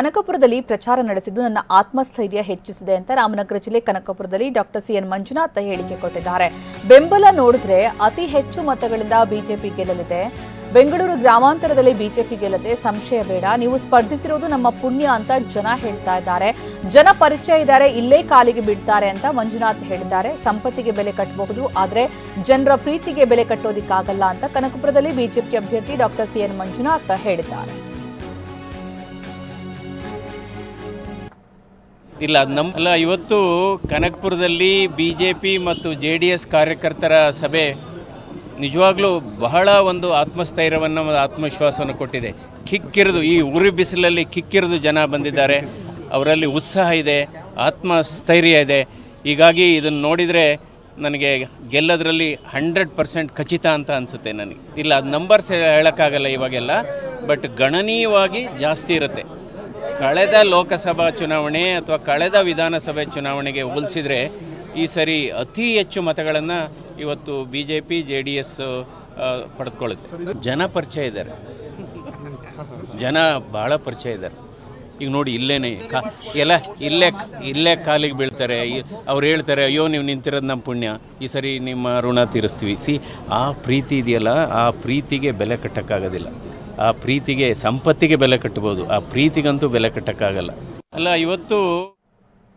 ಕನಕಪುರದಲ್ಲಿ ಪ್ರಚಾರ ನಡೆಸಿದ್ದು ನನ್ನ ಆತ್ಮಸ್ಥೈರ್ಯ ಹೆಚ್ಚಿಸಿದೆ ಅಂತ ರಾಮನಗರ ಜಿಲ್ಲೆ ಕನಕಪುರದಲ್ಲಿ ಡಾಕ್ಟರ್ ಸಿಎನ್ ಮಂಜುನಾಥ್ ಹೇಳಿಕೆ ಕೊಟ್ಟಿದ್ದಾರೆ. ಬೆಂಬಲ ನೋಡಿದ್ರೆ ಅತಿ ಹೆಚ್ಚು ಮತಗಳಿಂದ ಬಿಜೆಪಿ ಗೆಲ್ಲಲಿದೆ. ಬೆಂಗಳೂರು ಗ್ರಾಮಾಂತರದಲ್ಲಿ ಬಿಜೆಪಿ ಗೆಲ್ಲದೆ ಸಂಶಯ ಬೇಡ. ನೀವು ಸ್ಪರ್ಧಿಸಿರೋದು ನಮ್ಮ ಪುಣ್ಯ ಅಂತ ಜನ ಹೇಳ್ತಾ ಇದ್ದಾರೆ. ಜನ ಪರಿಚಯ ಇದ್ದಾರೆ, ಇಲ್ಲೇ ಕಾಲಿಗೆ ಬಿಡ್ತಾರೆ ಅಂತ ಮಂಜುನಾಥ್ ಹೇಳಿದ್ದಾರೆ. ಸಂಪತ್ತಿಗೆ ಬೆಲೆ ಕಟ್ಟಬಹುದು, ಆದರೆ ಜನರ ಪ್ರೀತಿಗೆ ಬೆಲೆ ಕಟ್ಟೋದಿಕ್ಕಾಗಲ್ಲ ಅಂತ ಕನಕಪುರದಲ್ಲಿ ಬಿಜೆಪಿ ಅಭ್ಯರ್ಥಿ ಡಾಕ್ಟರ್ ಸಿಎನ್ ಮಂಜುನಾಥ್ ಹೇಳಿದ್ದಾರೆ. ಇಲ್ಲ ನಮ್ಮ ಅಲ್ಲ, ಇವತ್ತು ಕನಕಪುರದಲ್ಲಿ ಬಿ ಜೆ ಪಿ ಮತ್ತು ಜೆ ಡಿ ಎಸ್ ಕಾರ್ಯಕರ್ತರ ಸಭೆ ನಿಜವಾಗ್ಲೂ ಬಹಳ ಒಂದು ಆತ್ಮಸ್ಥೈರ್ಯವನ್ನು ಆತ್ಮವಿಶ್ವಾಸವನ್ನು ಕೊಟ್ಟಿದೆ. ಕಿಕ್ಕಿರಿದು, ಈ ಉರಿ ಬಿಸಿಲಲ್ಲಿ ಕಿಕ್ಕಿರಿದು ಜನ ಬಂದಿದ್ದಾರೆ. ಅವರಲ್ಲಿ ಉತ್ಸಾಹ ಇದೆ, ಆತ್ಮಸ್ಥೈರ್ಯ ಇದೆ. ಹೀಗಾಗಿ ಇದನ್ನು ನೋಡಿದರೆ ನನಗೆ ಗೆಲ್ಲೋದ್ರಲ್ಲಿ ಹಂಡ್ರೆಡ್ ಪರ್ಸೆಂಟ್ ಖಚಿತ ಅಂತ ಅನಿಸುತ್ತೆ ನನಗೆ. ಇಲ್ಲ, ಅದು ನಂಬರ್ಸ್ ಹೇಳೋಕ್ಕಾಗಲ್ಲ ಇವಾಗೆಲ್ಲ, ಬಟ್ ಗಣನೀಯವಾಗಿ ಜಾಸ್ತಿ ಇರುತ್ತೆ. ಕಳೆದ ಲೋಕಸಭಾ ಚುನಾವಣೆ ಅಥವಾ ಕಳೆದ ವಿಧಾನಸಭೆ ಚುನಾವಣೆಗೆ ಹೋಲಿಸಿದರೆ ಈ ಸರಿ ಅತಿ ಹೆಚ್ಚು ಮತಗಳನ್ನು ಇವತ್ತು B J P J D S ಪಡೆದುಕೊಳ್ಳುತ್ತೆ. ಜನ ಪರಿಚಯ ಇದ್ದಾರೆ. ಜನ ಭಾಳ ಪರಿಚಯ ಇದ್ದಾರೆ. ಈಗ ನೋಡಿ ಇಲ್ಲೇನೆ, ಕಾ, ಎಲ್ಲ ಇಲ್ಲೇ ಇಲ್ಲೇ ಕಾಲಿಗೆ ಬೀಳ್ತಾರೆ. ಅವ್ರು ಹೇಳ್ತಾರೆ, ಅಯ್ಯೋ, ನೀವು ನಿಂತಿರೋದು ನಮ್ಮ ಪುಣ್ಯ. ಈ ಸರಿ ನಿಮ್ಮ ಋಣ ತೀರಿಸ್ತೀವಿ. ಸಿ, ಆ ಪ್ರೀತಿ ಇದೆಯಲ್ಲ, ಆ ಪ್ರೀತಿಗೆ ಬೆಲೆ ಕಟ್ಟೋಕ್ಕಾಗೋದಿಲ್ಲ. ಆ ಪ್ರೀತಿಗೆ ಸಂಪತ್ತಿಗೆ ಬೆಲೆ ಕಟ್ಬೋದು ಆ ಪ್ರೀತಿಗಂತೂ ಬೆಲೆ ಕಟ್ಟೋಕ್ಕಾಗಲ್ಲ. ಅಲ್ಲ ಇವತ್ತು